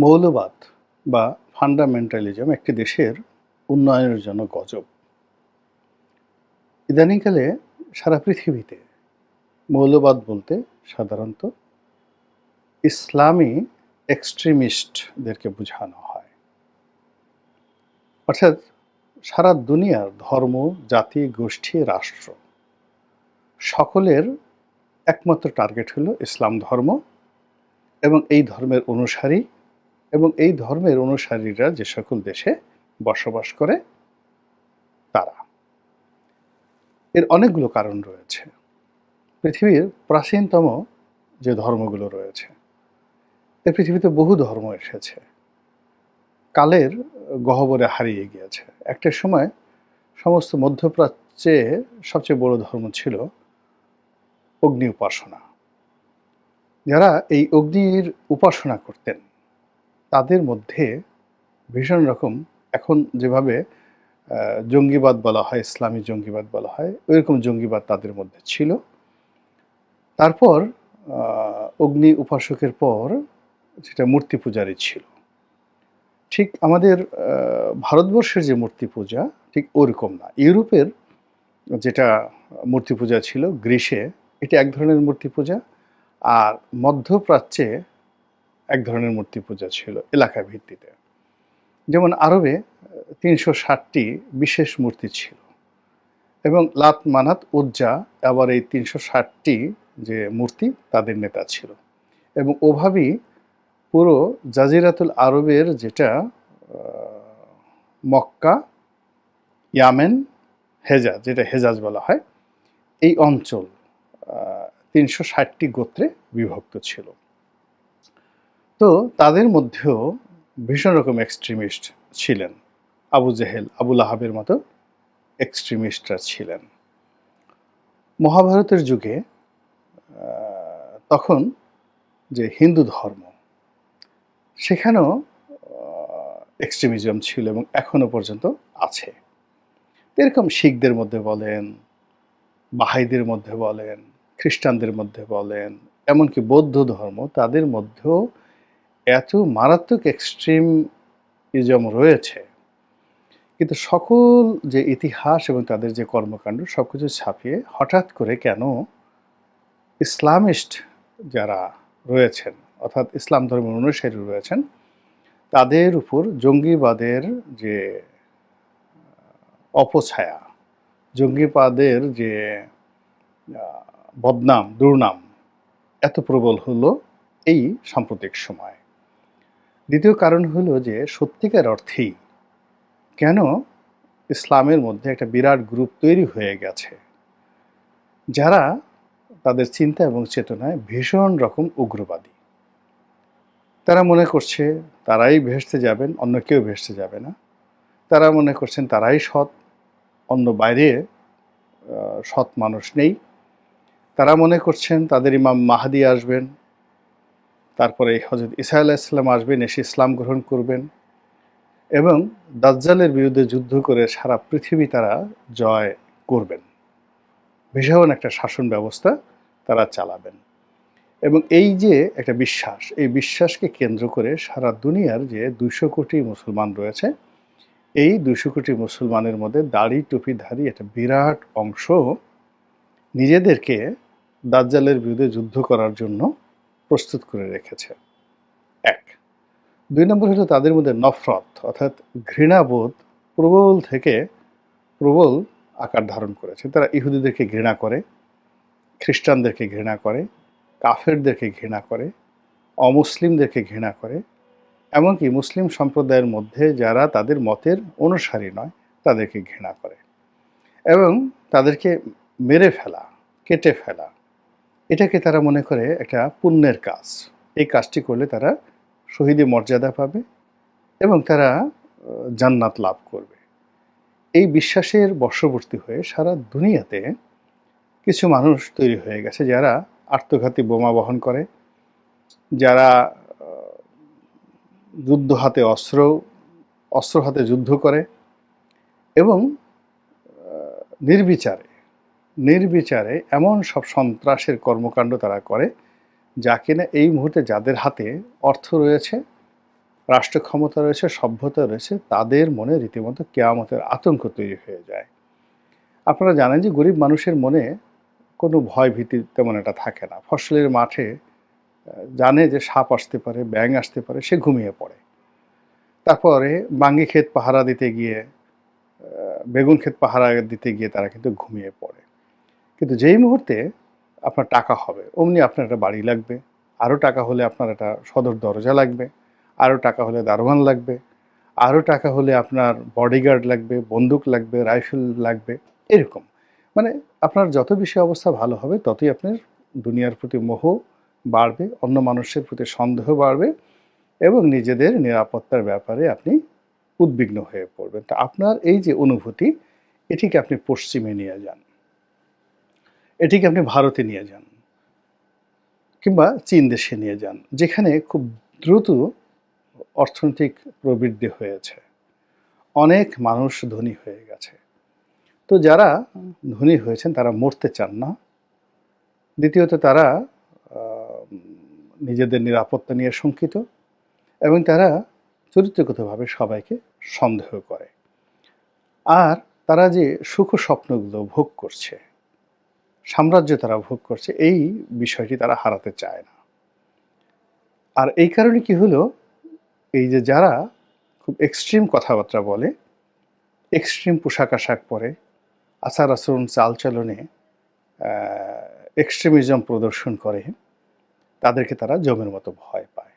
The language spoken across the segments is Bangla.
মৌলবাদ বা ফান্ডামেন্টালিজম একটি দেশের উন্নয়নের জন্য গজব। ইদানিংকালে সারা পৃথিবীতে মৌলবাদ বলতে সাধারণত ইসলামী এক্সট্রিমিস্টদেরকে বোঝানো হয়। অর্থাৎ সারা দুনিয়ার ধর্ম, জাতি, গোষ্ঠী, রাষ্ট্র সকলের একমাত্র টার্গেট হলো ইসলাম ধর্ম এবং এই ধর্মের অনুসারী এবং এই ধর্মের অনুসারীরা যে সকল দেশে বসবাস করে, তারা। এর অনেকগুলো কারণ রয়েছে। পৃথিবীর প্রাচীনতম যে ধর্মগুলো রয়েছে, এ পৃথিবীতে বহু ধর্ম এসেছে। কালের গহ্বরে হারিয়ে গিয়েছে। একটা সময় সমস্ত মধ্যপ্রাচ্যে সবচেয়ে বড় ধর্ম ছিল অগ্নি উপাসনা যারা এই অগ্নির উপাসনা করতেন তাদের মধ্যে ভীষণ রকম এখন যেভাবে জঙ্গিবাদ বলা হয়, ইসলামী জঙ্গিবাদ বলা হয়, ওইরকম জঙ্গিবাদ তাদের মধ্যে ছিল। তারপর অগ্নি উপাসকের পর যেটা মূর্তি পূজারই ছিল। ঠিক আমাদের ভারতবর্ষের যে মূর্তি পূজা, ঠিক ওরকম না। ইউরোপের যেটা মূর্তি পূজা ছিল গ্রীসে এটা এক ধরনের মূর্তি পূজা। আর মধ্যপ্রাচ্যে এক ধরনের মূর্তি পূজা ছিল এলাকা ভিত্তিতে। যেমন আরবে তিনশো ষাটটি বিশেষ মূর্তি ছিল এবং লাত মানাত উজ্জা আবার এই তিনশো ষাটটি যে মূর্তি তাদের নেতা ছিল। এবং ওভাবেই পুরো জাজিরাতুল আরবের যেটা মক্কা, ইয়ামেন, হেজাজ যেটা হেজাজ বলা হয়, এই অঞ্চল তিনশো ষাটটি গোত্রে বিভক্ত ছিল। তো তাদের মধ্যেও ভীষণ রকম এক্সট্রিমিস্ট ছিলেন। আবু জেহেল আবুল আহাবের মতো এক্সট্রিমিস্টরা ছিলেন। মহাভারতের যুগে তখন যে হিন্দু ধর্ম, সেখানেও এক্সট্রিমিজম ছিল এবং এখনও পর্যন্ত আছে। এরকম শিখদের মধ্যে বলেন, বাহাইদের মধ্যে বলেন, খ্রিস্টানদের মধ্যে বলেন, এমনকি বৌদ্ধ ধর্ম তাদের মধ্যেও এত মারাত্মক এক্সট্রিমিজম রয়েছে। কিন্তু সকল যে ইতিহাস এবং তাদের যে কর্মকাণ্ড সব কিছু ছাপিয়ে হঠাৎ করে কেন ইসলামিস্ট যারা রয়েছেন, অর্থাৎ ইসলাম ধর্মের অনুসারী রয়েছেন, তাদের উপর জঙ্গিবাদের যে অপছায়া, জঙ্গিবাদের যে বদনাম, দুর্নাম এত প্রবল হলো এই সাম্প্রতিক সময়। দ্বিতীয় কারণ হলো যে সত্যিকার অর্থেই কেন ইসলামের মধ্যে একটা বিরাট গ্রুপ তৈরি হয়ে গেছে, যারা তাদের চিন্তা এবং চেতনায় ভীষণ রকম উগ্রবাদী। তারা মনে করছে তারাই ভেসতে যাবেন, অন্য কেউ ভেসতে যাবে না। তারা মনে করছেন তারাই সৎ, অন্য বাইরে সৎ মানুষ নেই। তারা মনে করছেন তাদের ইমাম মাহাদি আসবেন তারপরে হজরত ইসা আলাহিসাল্লাম আসবেন, এসে ইসলাম গ্রহণ করবেন এবং দাজ্জালের বিরুদ্ধে যুদ্ধ করে সারা পৃথিবী তারা জয় করবেন। ভীষণ একটা শাসন ব্যবস্থা তারা চালাবেন। এবং এই যে একটা বিশ্বাস, এই বিশ্বাসকে কেন্দ্র করে সারা দুনিয়ার যে দুইশো কোটি মুসলমান রয়েছে, এই দুইশো কোটি মুসলমানের মধ্যে দাড়ি টুপিধারী একটা বিরাট অংশ নিজেদেরকে দাজ্জালের বিরুদ্ধে যুদ্ধ করার জন্য প্রস্তুত করে রেখেছে। এক, দুই নম্বর হলো তাদের মধ্যে নফরত, অর্থাৎ ঘৃণাবোধ প্রবল থেকে প্রবল আকার ধারণ করেছে। তারা ইহুদিদেরকে ঘৃণা করে, খ্রিস্টানদেরকে ঘৃণা করে, কাফেরদেরকে ঘৃণা করে, অমুসলিমদেরকে ঘৃণা করে, এমনকি মুসলিম সম্প্রদায়ের মধ্যে যারা তাদের মতের অনুসারী নয়, তাদেরকে ঘৃণা করে এবং তাদেরকে মেরে ফেলা, কেটে ফেলা এটাকে তারা মনে করে একটা পুণ্যের কাজ। এই কাজটি করলে তারা শহীদে মর্যাদা পাবে এবং তারা জান্নাত লাভ করবে। এই বিশ্বাসের বর্ষবর্তী হয়ে সারা দুনিয়াতে কিছু মানুষ তৈরি হয়ে গেছে যারা আত্মঘাতী বোমা বহন করে, যারা যুদ্ধ হাতে অস্ত্র অস্ত্র হাতে যুদ্ধ করে এবং নির্বিচারে নির্বিচারে এমন সব সন্ত্রাসের কর্মকাণ্ড তারা করে, যা কিনা এই মুহূর্তে যাদের হাতে অর্থ রয়েছে রাষ্ট্র ক্ষমতা রয়েছে, সভ্যতা রয়েছে, তাদের মনে রীতিমতো কেয়ামতের আতঙ্ক তৈরি হয়ে যায়। আপনারা জানেন যে গরিব মানুষের মনে কোনো ভয় ভীতি তেমন এটা থাকে না। ফসলের মাঠে জানে যে সাপ আসতে পারে, ব্যাঙ আসতে পারে, সে ঘুমিয়ে পড়ে। তারপরে বাঙ্গি ক্ষেত পাহারা দিতে গিয়ে বেগুন ক্ষেত পাহারা দিতে গিয়ে তারা কিন্তু ঘুমিয়ে পড়ে। কিন্তু যেই মুহূর্তে আপনার টাকা হবে, অমনি আপনার একটা বাড়ি লাগবে, আরও টাকা হলে আপনার একটা সদর দরজা লাগবে, আরও টাকা হলে দারোয়ান লাগবে, আরও টাকা হলে আপনার বডিগার্ড লাগবে, বন্দুক লাগবে রাইফেল লাগবে, এরকম। মানে আপনার যত বেশি অবস্থা ভালো হবে, ততই আপনার দুনিয়ার প্রতি মোহ বাড়বে, অন্য মানুষের প্রতি সন্দেহ বাড়বে এবং নিজেদের নিরাপত্তার ব্যাপারে আপনি উদ্বিগ্ন হয়ে পড়বেন। তা আপনার এই যে অনুভূতি, এটিকে আপনি পশ্চিমে নিয়ে যান। এটিকে আপনি ভারতে নিয়ে যান কিংবা চীন দেশে নিয়ে যান, যেখানে খুব দ্রুত অর্থনৈতিক প্রবৃদ্ধি হয়েছে। অনেক মানুষ ধনী হয়ে গেছে। তো যারা ধনী হয়েছেন, তারা মরতে চান না। দ্বিতীয়ত, তারা নিজেদের নিরাপত্তা নিয়ে শঙ্কিত এবং তারা চরিত্রগতভাবে সবাইকে সন্দেহ করে। আর তারা যে সুখ স্বপ্নগুলো ভোগ করছে সাম্রাজ্য তারা ভোগ করছে, এই বিষয়টি তারা হারাতে চায় না। আর এই কারণে কি হলো? এই যে যারা খুব এক্সট্রিম কথাবার্তা বলে এক্সট্রিম পোশাক আশাক পরে, আচার আচরণ চালচলনে এক্সট্রিমিজম প্রদর্শন করে, তাদেরকে তারা জমের মতো ভয় পায়।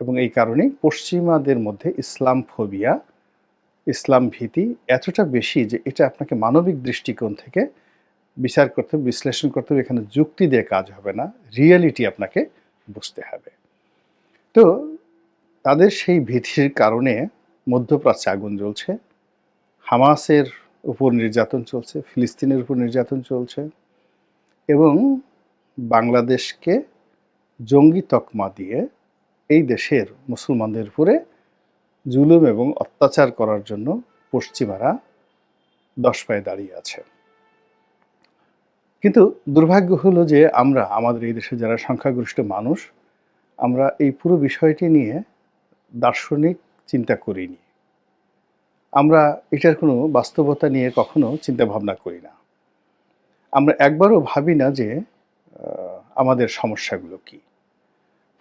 এবং এই কারণে পশ্চিমাদের মধ্যে ইসলাম ফোবিয়া ইসলাম ভীতি এতটা বেশি যে এটা আপনাকে মানবিক দৃষ্টিকোণ থেকে বিচার করতে হবে বিশ্লেষণ করতে হবে, এখানে যুক্তি দিয়ে কাজ হবে না রিয়েলিটি আপনাকে বুঝতে হবে। তো তাদের সেই ভীতির কারণে মধ্যপ্রাচ্যে আগুন জ্বলছে, হামাসের উপর নির্যাতন চলছে, ফিলিস্তিনের উপর নির্যাতন চলছে এবং বাংলাদেশকে জঙ্গি তকমা দিয়ে এই দেশের মুসলমানদের উপরে জুলুম এবং অত্যাচার করার জন্য পশ্চিমারা দশ পায়ে দাঁড়িয়ে আছে। কিন্তু দুর্ভাগ্য হলো যে আমরা, আমাদের এই দেশে যারা সংখ্যাগরিষ্ঠ মানুষ, আমরা এই পুরো বিষয়টি নিয়ে দার্শনিক চিন্তা করিনি। আমরা এটার কোনো বাস্তবতা নিয়ে কখনো চিন্তা ভাবনা করি না। আমরা একবারও ভাবি না যে আমাদের সমস্যাগুলো কি।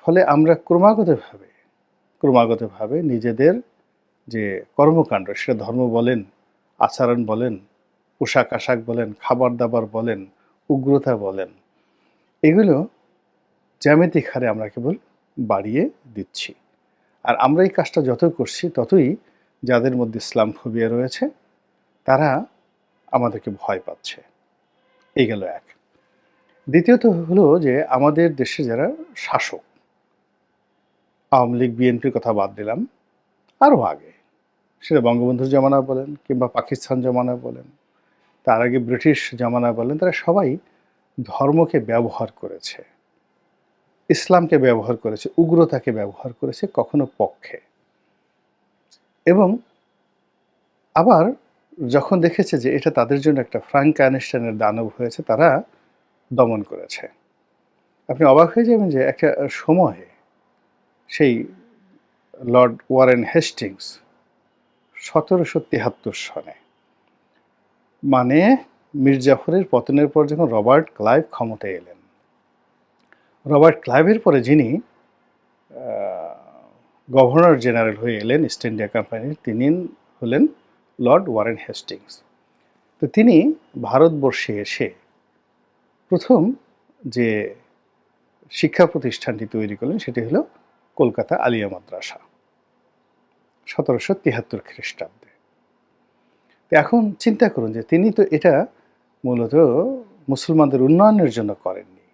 ফলে আমরা ক্রমাগতভাবে ক্রমাগতভাবে নিজেদের যে কর্মকাণ্ড, সেটা ধর্ম বলেন, আচরণ বলেন পোশাক আশাক বলেন খাবার দাবার বলেন উগ্রতা বলেন। এগুলো জ্যামিতিক হারে আমরা কেবল বাড়িয়ে দিচ্ছি। আর আমরা এই কাজটা যত করছি ততই যাদের মধ্যে ইসলাম ফোবিয়া রয়েছে, তারা আমাদেরকে ভয় পাচ্ছে। এই গেল এক। দ্বিতীয়ত হলো যে আমাদের দেশে যারা শাসক, আওয়ামী লীগ, বিএনপির কথা বাদ দিলাম, আরও আগে। সেটা বঙ্গবন্ধুর জমানা বলেন কিংবা পাকিস্তান জমানা বলেন। তার আগে ব্রিটিশ জমানা বলেন, তারা সবাই ধর্মকে ব্যবহার করেছে। ইসলামকে ব্যবহার করেছে, উগ্রতাকে ব্যবহার করেছে কখনো পক্ষে। এবং আবার যখন দেখেছে যে এটা তাদের জন্য একটা ফ্রাঙ্ক আইনস্টাইনের দানব হয়েছে, তারা দমন করেছে। আপনি অবাক হয়ে যাবেন যে একটা সময়ে সেই লর্ড ওয়ারেন হেস্টিংস সতেরোশো তিয়াত্তর সনে মানে মীর জাফরের পতনের পর যখন রবার্ট ক্লাইভ ক্ষমতায় এলেন। রবার্ট ক্লাইভের পরে যিনি গভর্নর জেনারেল হয়ে এলেন ইস্ট ইন্ডিয়া কোম্পানির, তিনি হলেন লর্ড ওয়ারেন হেস্টিংস। তো তিনি ভারতবর্ষে এসে প্রথম যে শিক্ষা প্রতিষ্ঠানটি তৈরি করলেন সেটি হলো কলকাতা আলিয়া মাদ্রাসা, সতেরোশো তিয়াত্তর খ্রিস্টাব্দে। এখন চিন্তা করুন যে তিনি তো এটা মূলত মুসলমানদের উন্নয়নের জন্য করেননি।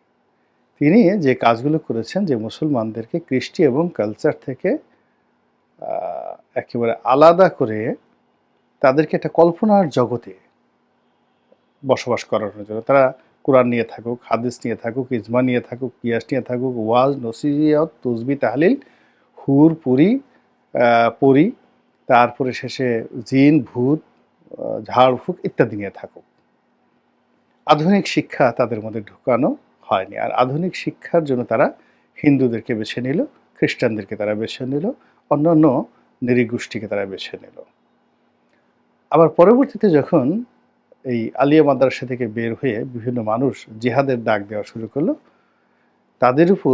তিনি যে কাজগুলো করেছেন যে মুসলমানদেরকে কৃষ্টি এবং কালচার থেকে একেবারে আলাদা করে তাদেরকে একটা কল্পনার জগতে বসবাস করানোর জন্য, তারা কোরআন নিয়ে থাকুক, হাদিস নিয়ে থাকুক, ইজমা নিয়ে থাকুক, কিয়াস নিয়ে থাকুক, ওয়াজ নসিয়াত তুজবি তাহলিল, হুর, পুরি পরি, তারপরে শেষে জিন, ভূত ঝাড়ফুঁক ইত্যাদি নিয়ে থাকুক। আধুনিক শিক্ষা তাদের মধ্যে ঢুকানো হয়নি। আর আধুনিক শিক্ষার জন্য তারা হিন্দুদেরকে বেছে নিল, খ্রিস্টানদেরকে তারা বেছে নিল অন্যান্য নৃগোষ্ঠীকে তারা বেছে নিল। আবার পরবর্তীতে যখন এই আলিয়া মাদ্রাসা থেকে বের হয়ে বিভিন্ন মানুষ জিহাদের ডাক দেওয়া শুরু করল, তাদের উপর